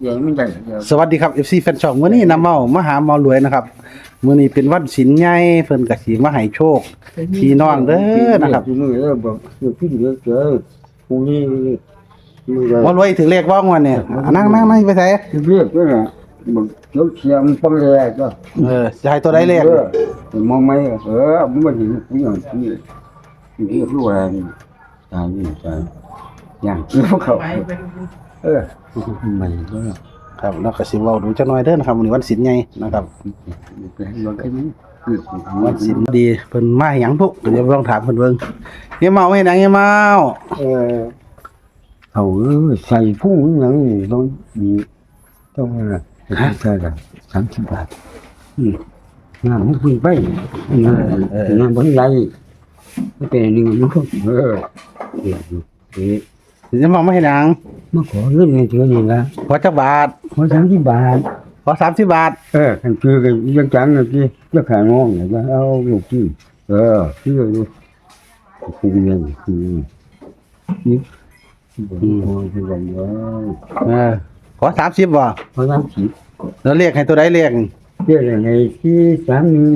เดี๋ยวมันได้เดี๋ยวสวัสดีครับ FC แฟนช่องมื้อนี้นำเมามาหาเมารวยนะครับมื้อนี้เป็นวันศีลใหญ่เพิ่นก็สิมาให้โชค พี่น้องเด้อนะครับ พี่น้องเด้อบอกเดี๋ยวพี่เดี๋ยวเจอพรุ่งนี้มือเดียวมารวยถึงเลขว่างวันเนี่ยนั่งนั่งนั่งไปไสเรียกด้วยนะบอกเดี๋ยวเชียงปังเลยก็เออจะให้ตัวใดเลขออมองไหมเออมันไม่เห็นผู้หญิงนี่นี่รู้อะไรนี่ตายนี่ตายอย่างที่เขาเออ ไม่ก็ครับแล้วก็สิเว้าดูจักหน่อยเด้อนะครับมื้อนี้วันศีลใหญ่นะครับเป็นรถไอ้นี่วันศีลดีเพิ่นมาให้หยังพุก็เดี๋ยวลองถามเพิ่นเบิ่งเฮียเมาให้หนังเฮียเมาเออเขาเออใส่ผู้อย่างนี้ต้องมีต้องอะไรใช่ละสามสิบบาทอืมงานมันคุยไปงานงานบริไรไม่เป็นหนึ่งมันก็เออเดี๋ยวเดี๋ย วเฮียเมามาให้หนังมาขอเงินเงินเดือนนี่ละขอจักบาท ขอสามสิบบาท ขอ30บาท เออกันคือกันยังจังเลยที่จะขายน้องเนี่ยจะเอาลูกที่เออที่ดูคุยกันคือนี่อืมคือกันเนาะเออขอ30บ่เพราะน้ำสีแล้วเลขให้ตัวใดเลขเรียกอะไรที่สามหนึ่ง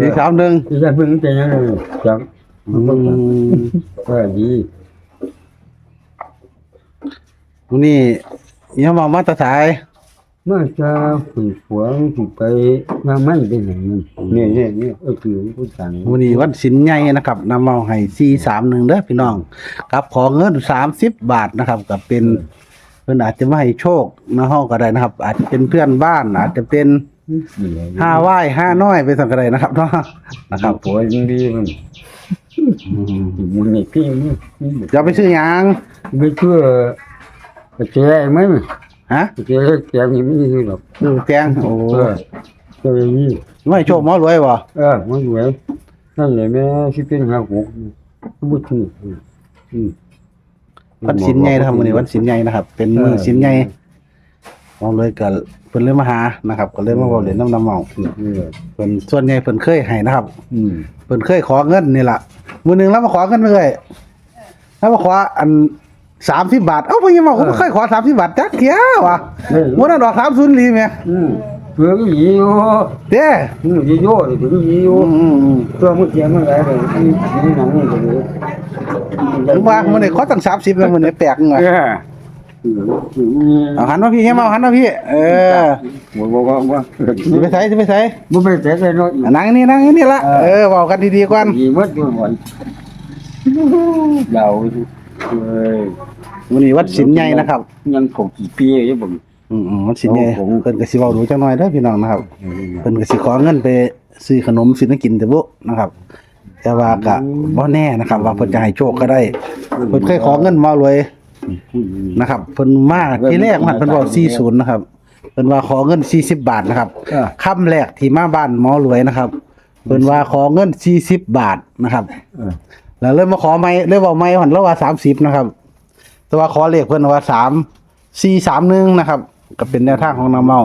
มีสามหนึ่งที่จะเพิ่งจะยังไงจังอืมก็ดี วันนี้เฮียเมามาแตะสายเมื่อจะฝึกฝนฝึกไปมาไม่เป็นอย่างนี้เนี่ยเนี่ยเนี่ยเออคือผู้สั่งวันนี้วันสินใหญ่นะครับนำเอาให้สี่สามหนึ่งเด้อพี่น้องกับขอเงินสามสิบบาทนะครับกับเป็นเพื่อนอาจจะไม่ให้โชคนะห้องก็ได้นะครับ อาจจะเป็นเพื่อนบ้านอาจจะเป็นห้าไหว้ห้าน้อยไปสั่งก็ได้นะครับเนาะนะครับผัวยังดีมันมันนี่พี่นี่จะไปซื้อหยังไม่เชื่อ เจ๊ไหมฮะเจ๊เจ๊นี่ไม่ใช่หรอกซื้อแตงโอ้เออเจ๊นี่ไม่ให้โชคหมอรวยบ่เออมันรวยนั่นแหละแม่ที่เป็นหักหกบุตรอืมวันสินใหญ่นะครับวันนี้วันสินใหญ่นะครับ เป็นมือสินใหญ่หมอรวยก็เพิ่นเลยมาหานะครับ ก็เลยมาบอกเล่นน้ำน้ำเมานี่เพิ่นส่วนใหญ่เพิ่นเคยให้นะครับอืมเพิ่นเคยขอเงินนี่ล่ะมื้อหนึงแล้วมาขอเงินไปเลยแล้วมาขออัน 30บาท เอ้าเพิ่นยังบอกผมเคยขอ30บาทจักเที่ยวว่ะมื้อนั้นดอก30ลีแม่อืมเพื่อก็ยีโอเด้อืมยีโย่ถึงยีโออืมอืมเพื่อมันเสียมันอะไรเลยนี่นี่หนังนี่ก็เลยถึงว่ามื้อนี้ขอตั้ง30แล้วมื้อนี้แปลกจังเอว่ะอเอาหันมาพี่ให้มาเอาหันมาพี่ เออบอกบอกว่าสิไปไสสิไปไสบ่ไปแต่แต่น้อยอะนั่งนี่นั่งนี่ละเออเว้ากันดีๆก่อนยีมัดตัวหมดเรา เอ้ยมื้อนี้วัดสินใหญ่นะครับ ยังผมกี่ปีอยู่บ่อืมๆวัดสินใหญ่โอ้โหเพิ่นก็สิเว้าดูจังหน่อยเด้อพี่น้องนะครับเพิ่นก็สิขอเงินไปซื้อขนมซื้อน้ำกินแต่บ่นะครับ แต่ว่าก็บ่แน่นะครับ ว่าเพิ่นจะให้โชคก็ได้เพิ่นเคยขอเงินมารวยนะครับเพิ่นมาที่แรกมันเพิ่นบอก40นะครับเพิ่นว่าขอเงิน 40 บาทนะครับเออคำแรกที่มาบ้านหมอรวยนะครับเพิ่นว่าขอเงิน 40 บาทนะครับ เออ แล้วเลยมาขอไม่เลยบอกไม่หันแล้วว่า30นะครับ แต่ว่าขอเลขเพิ่นว่า3 431นะครับ ก็เป็นแนวทางของนางเมา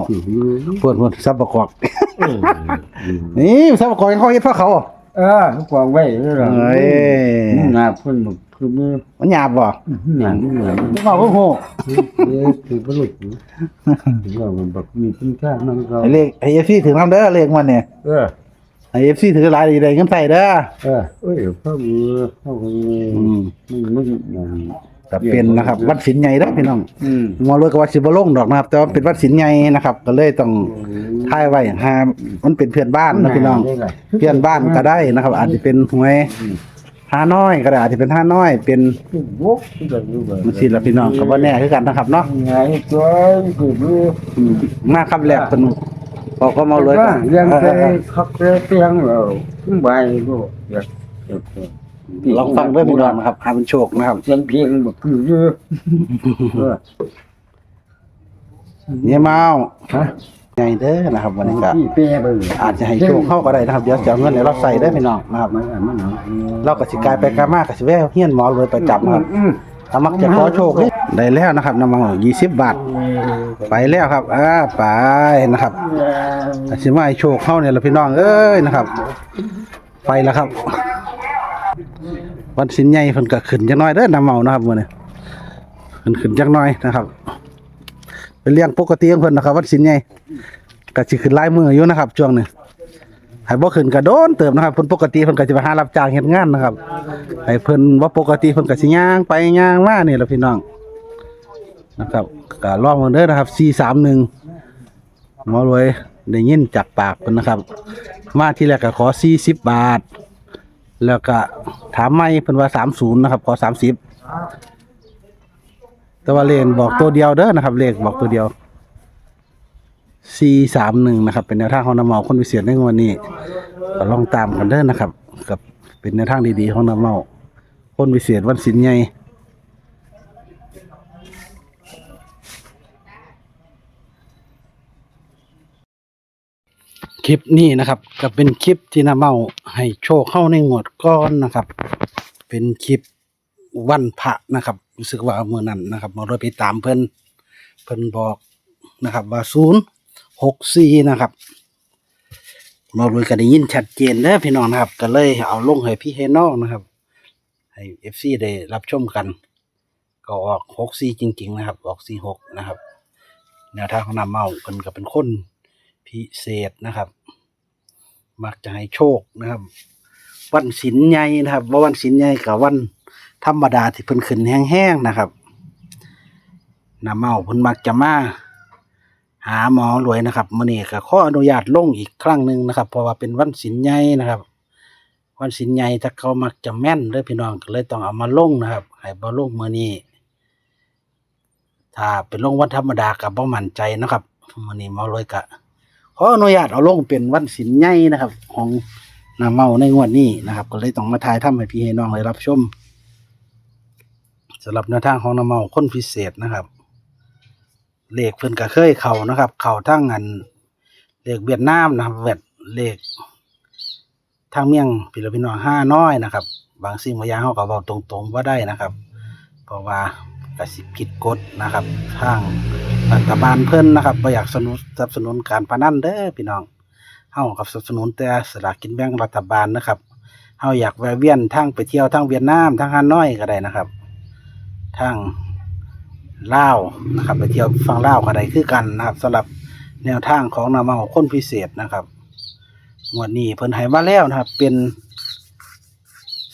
เพิ่นเพิ่นซับประกอบนี่ซับประกอบยังเขาเฮ็ดเพราะเขาเออลูกวางไว้แล้วล่ะเอ้ยนี่งาเพิ่นบอกคือมือมันหยาบบ่หนังนี่หนังไม่บอกก็โหเอ๊ะคือบ่รู้ถึงว่ามันบอกมีคุณค่ามันก็ไอ้เลขไอ้ FC ถึงนำเด้อเลขมันเนี่ยเออ ไอ้ FC ถือหลายได้เงินใส่เด้อเออเอ้ยพ่อมือพ่อมืออืมมันมันอย่างก็เป็นนะครับ วัดสินใหญ่เด้อพี่น้องอืมหมอรวยก็ว่าสิบ่ลงดอกนะครับ แต่ว่าเป็นวัดสินใหญ่นะครับ ก็เลยต้องถ่ายไว้หามันเป็นเพื่อนบ้านนะพี่น้อง เพื่อนบ้านก็ได้นะครับ อาจจะเป็นหวยห้าน้อยก็ได้อาจจะเป็นห้าน้อย เป็นวกแบบนี้แบบมันสิละพี่น้องก็บ่แน่คือกันนะครับเนาะ ไงตัวคือมืออืมมาคำแรกเป็น บอกก็มาเลยว่ากันเรื่องไปขับเรือเตียงเราขึ้นไปก็อยากลองฟังด้วยพี่น้องนะครับหาเป็นโชคนะครับเสียงเพลงแบบคือเยอะเออเนี่ยเมาฮะใหญ่เด้อนะครับวันนี้ก็พี่เป้ไปอาจจะให้โชคเข้าก็ได้นะครับเดี๋ยวจะเอาเงินให้เราใส่ได้อพี่น้องนะครับมันมันเอาเราก็สิกลายไปกลายมากก็สิแวะเฮียนหมอรวยประจำครับ อืมถ้ามักจะขอโชคได้แล้วนะครับน้ำมันยี่สิบบาท ไปแล้วครับอ่าไปนะครับอาชิมาให้โชคเข้าเนี่ยละพี่น้องเอ้ยนะครับ ไปแล้วครับ วันสินใหญ่เพิ่นก็ขึ้นจักหน้อยเด้อน้ำเมานะครับมื้อนี้ขึ้นขึ้นจักหน้อยนะครับ เป็นเลี้ยงปกติของเพิ่นนะครับ วันศิลป์ใหญ่ก็สิขึ้นลายมืออยู่นะครับช่วงนี้ ให้บ่ขึ้นก็โดนเติมนะครับเพิ่นปกติเพิ่นก็สิไปหารับจ้างเฮ็ดงานนะครับให้เพิ่นว่าปกติเพิ่นก็สิย่างไปย่างมานี่แหละพี่น้องนะครับก็ลองเบิ่งเด้อนะครับ431หมอรวยได้ยินจากปากเพิ่นนะครับ มาที่แรกก็ขอ 40 บาท แล้วก็ถามไม่เพิ่นว่า 30 นะครับ ขอ 30 แต่ว่าเลขบอกตัวเดียวเด้อนะครับ เลขบอกตัวเดียว 431นะครับ เป็นแนวทางของน้ำเมาคนพิเศษในวันนี้ก็ลองตามกันเด้อนะครับ กับเป็นแนวทางดีๆของน้ำเมาคนพิเศษวันศิลป์ใหญ่คลิปนี้นะครับ ก็เป็นคลิปที่น้ำเมาให้โชคเข้าในงวดก้อนนะครับ เป็นคลิปวันพระนะครับรู้สึกว่าเมื่อนั้นนะครับมาเราไปตามเพิ่อนเพิ่อนบอกนะครับ ว่าศูนย์ หกสี่นะครับมาเลยก็ได้ยินชัดเจนเด้อพี่น้องนะครับ ก็เลยเอาลงให้พี่ให้น้องนะครับ ให้เอฟซีได้รับชมกัน ก็ออกหกสี่จริง ๆ นะครับ ออกสี่หกนะครับแนวทางของนำเมาเพิ่นก็เป็นคนพิเศษนะครับ มักจะให้โชคนะครับ วันศิลใหญ่นะครับว่าวันศิลใหญ่กับวันธรรมดาที่เพิ่นขึ้นแห้งๆนะครับนำเมาเพิ่นมักจะมา หาหมอรวยนะครับมื้อนี้ก็ขออนุญาตลงอีกครั้งหนึ่งนะครับ เพราะว่าเป็นวันศิลใหญ่นะครับ วันศิลใหญ่ถ้าเขามักจะแม่นเด้อพี่น้องก็เลยต้องเอามาลงนะครับให้บ่ลงมื้อนี้ถ้าเป็นลงวันธรรมดาก็บ่มั่นใจนะครับมื้อนี้หมอรวยก็ขออนุญาตเอาลงเป็นวันศิลใหญ่นะครับ ของน้ำเมาในงวดนี้นะครับ ก็เลยต้องมาถ่ายทำให้พี่ให้น้องได้รับชมสำหรับแนวทางของน้ำเมาคนพิเศษนะครับ เลขเพิ่นก็เคยเข้านะครับ เข้าทั้งอันเลขเวียดนามนะครับเวียดเลขทางเมียงพี่ละพี่น้องห้าน้อยนะครับ บางสิ่งบางอย่างเขาก็บอกตรงๆว่าได้นะครับ เพราะว่ากสิผิดกฎนะครับทางรัฐบาลเพิ่นนะครับบ่อยากสนับสนับสนุนการพนันเด้อพี่น้องเฮากับสนับสนุนแต่สลากกินแบ่งรัฐบาลนะครับเฮาอยากแวะเวียนทางไปเที่ยวทางเวียดนามทางฮานอยก็ได้นะครับทาง ลาวนะครับไปเที่ยวฟังลาวก็ได้คือกันนะครับสำหรับแนวทางของนาเมาคนพิเศษนะครับงวดนี้เพิ่นให้มาแล้วนะครับ เป็น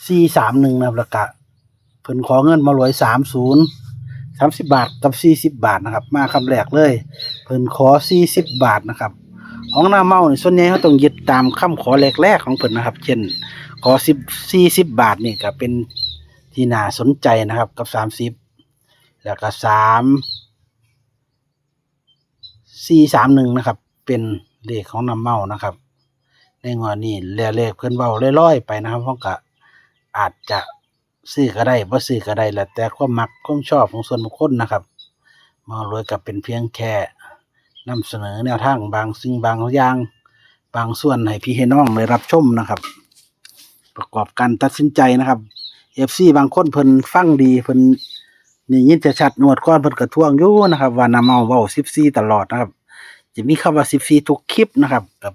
4 3 1นะครับแล้วก็เพิ่นขอเงินมารวยสามศูนย์สามสิบบาทกับสี่สิบบาทนะครับ มาคำแรกเลย เพิ่นขอสี่สิบบาทนะครับของหน้าเมาเนี่ยส่วนใหญ่เขาต้องยึดตามคำขอแรกๆของเพิ่นนะครับ เช่น ขอสิบสี่สิบบาทนี่ก็เป็นที่น่าสนใจนะครับ กับสามสิบ แล้วก็สามสี่สามหนึ่งนะครับ เป็นเลขของน้ำเมานะครับ ในงวดนี้เลขเพิ่นเบาลอยๆไปนะครับเพราะก็อาจจะซื้อก็ได้บ่ซื้อก็ได้แหละแต่ความมักความชอบของส่วนบุคคลนะครับมารวยกับเป็นเพียงแค่นำเสนอแนวทางบางสิ่งบางอย่างบางส่วนให้พี่ให้น้องได้รับชมนะครับ ประกอบการตัดสินใจนะครับ FC บางคนเพิ่นฟังดีเพิ่น นี่ยินจะชัดงวดก้อนเพิ่นกระท่วงอยู่นะครับ ว่านำเอาเว้า14ตลอดนะครับ จะมีคำว่า14ทุกคลิปนะครับกับ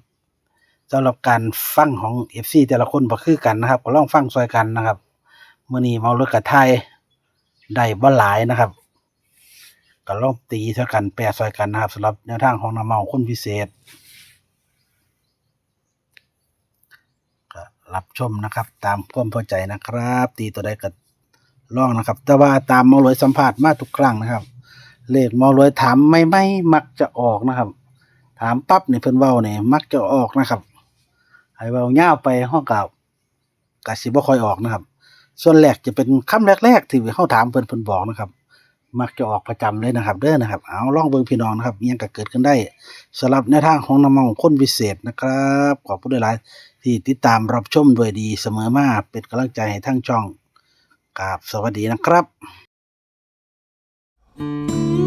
สำหรับการฟังของ FC แต่ละคนบ่คือกันนะครับ ก็ลองฟังซอยกันนะครับมื่อนี้เมาเลือกกระไทยได้บ่หลายนะครับก็ลองตีเท่ากันแปรซอยกันนะครับสำหรับแนวทางของน้ำเมาคนพิเศษก็รับชมนะครับ ตามความพอใจนะครับ ตีตัวใดก็ ลองนะครับ แต่ว่าตามมาลอยสัมผัสมาทุกครั้งนะครับ เลขมาลอยถามไม่ไม่มักจะออกนะครับ ถามปั๊บนี่เพิ่นเว้าเนี่ยมักจะออกนะครับให้เว้าย่าวไปห้องเกับกสิบ่ค่อยออกนะครับ ส่วนแรกจะเป็นคำแรก ๆ ที่เข้าถามเพิ่นเพิ่นบอกนะครับ มักจะออกประจำเลยนะครับ เด้อนะครับ เอาลองเบิ่งพี่น้องนะครับยังก็เกิดขึ้นได้สำหรับแนทางของน้ำมันคนพิเศษนะครับขอบคุณหลายที่ติดตามรับชมด้วยดีเสมอมาเป็นกำลังใจให้ทั้งช่อง กราบสวัสดีนะครับ Thank